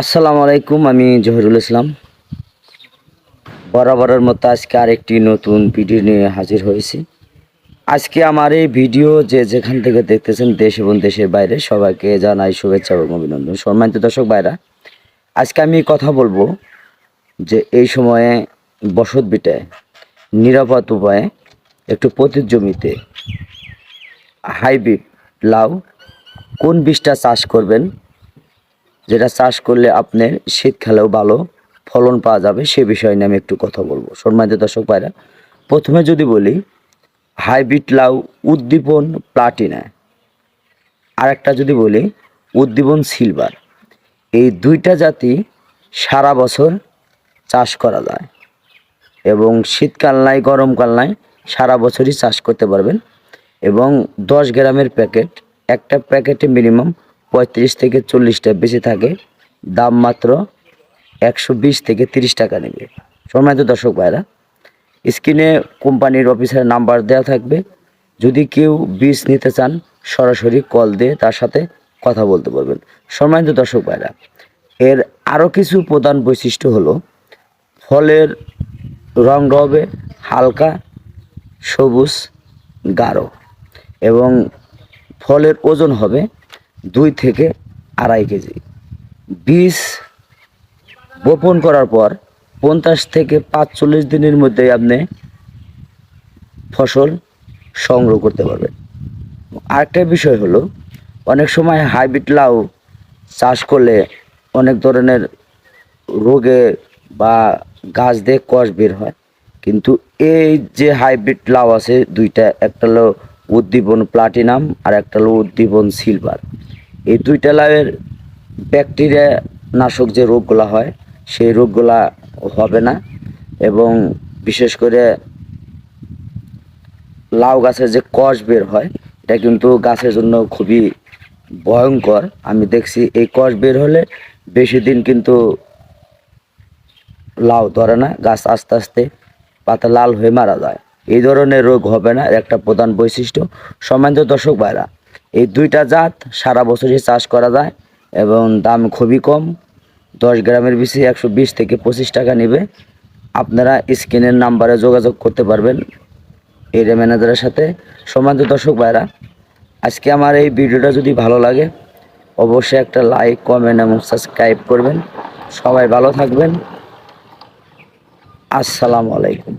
আসসালামু আলাইকুম, আমি জহিরুল ইসলাম। বরাবরের মতো আজকে আরেকটি নতুন ভিডিও নিয়ে হাজির হয়েছি। আজকে আমার এই ভিডিও যে যেখান থেকে দেখতেছেন দেশ এবং দেশের বাইরে, সবাইকে জানাই শুভেচ্ছা এবং অভিনন্দন। সম্মানিত দর্শক ভাইরা, আজকে আমি কথা বলব যে এই সময়ে বসত বিটায় নিরাপদ উপায়ে একটু পতির জমিতে হাইব্রিড লাউ কোন বীজটা চাষ করবেন যেটা চাষ করলে আপনার শীতকালেও ভালো ফলন পাওয়া যাবে, সে বিষয় নিয়ে আমি একটু কথা বলব। সম্মানিত দর্শক ভাইরা, প্রথমে যদি বলি, হাইব্রিড লাউ উদ্দীপন প্লাটিনা। আর একটা যদি বলি, উদ্দীপন সিলভার। এই দুইটা জাতি সারা বছর চাষ করা যায় এবং শীতকাল নাই, গরমকাল নাই, সারা বছরই চাষ করতে পারবেন। এবং দশ গ্রামের প্যাকেট, একটা প্যাকেটে মিনিমাম পঁয়ত্রিশ থেকে চল্লিশটা বেশি থাকে, দাম মাত্র একশো বিশ থেকে তিরিশ টাকা নেবে। সম্মানিত দর্শক ভাইরা স্ক্রিনে কোম্পানির অফিসের নাম্বার দেওয়া থাকবে। যদি কেউ বীজ নিতে চান, সরাসরি কল দিয়ে তার সাথে কথা বলতে পারবেন। সম্মানিত দর্শক ভাইরা এর আরও কিছু প্রধান বৈশিষ্ট্য হলো, ফলের রংটা হবে হালকা, সবুজ, গাঢ় এবং ফলের ওজন হবে দুই থেকে আড়াই কেজি। বীজ বপন করার পর পঞ্চাশ থেকে পাঁচচল্লিশ দিনের মধ্যে আপনি ফসল সংগ্রহ করতে পারবেন। আরেকটা বিষয় হলো, অনেক সময় হাইব্রিড লাউ চাষ করলে অনেক ধরনের রোগে বা গাছ দিয়ে কষ বের হয়। কিন্তু এই যে হাইব্রিড লাউ আছে, দুইটা, একটা হলো উদ্দীপন প্লাটিনাম আর একটা হলো উদ্দীপন সিলভার। এই দুইটা লাউয়ের ব্যাকটেরিয়া নাশক যে রোগগুলো হয়, সেই রোগগুলা হবে না এবং বিশেষ করে লাউ গাছের যে কষ বের হয়, এটা কিন্তু গাছের জন্য খুবই ভয়ঙ্কর। আমি দেখছি এই কষ বের হলে বেশি দিন কিন্তু লাউ ধরে না, গাছ আস্তে আস্তে পাতা লাল হয়ে মারা যায়। এই ধরনের রোগ হবে না একটা প্রধান বৈশিষ্ট্য। সম্মানিত দর্শক ভাইরা এই দুইটা জাত সারা বছরই চাষ করা যায় এবং দাম খুবই কম। দশ গ্রামের বেশি একশো বিশ থেকে পঁচিশ টাকা নেবে। আপনারা স্ক্রিনের নাম্বারে যোগাযোগ করতে পারবেন এরিয়া ম্যানেজারের সাথে। সম্মানিত দর্শক ভাইরা, আজকে আমার এই ভিডিওটা যদি ভালো লাগে, অবশ্যই একটা লাইক, কমেন্ট এবং সাবস্ক্রাইব করবেন। সবাই ভালো থাকবেন। আসসালামু আলাইকুম।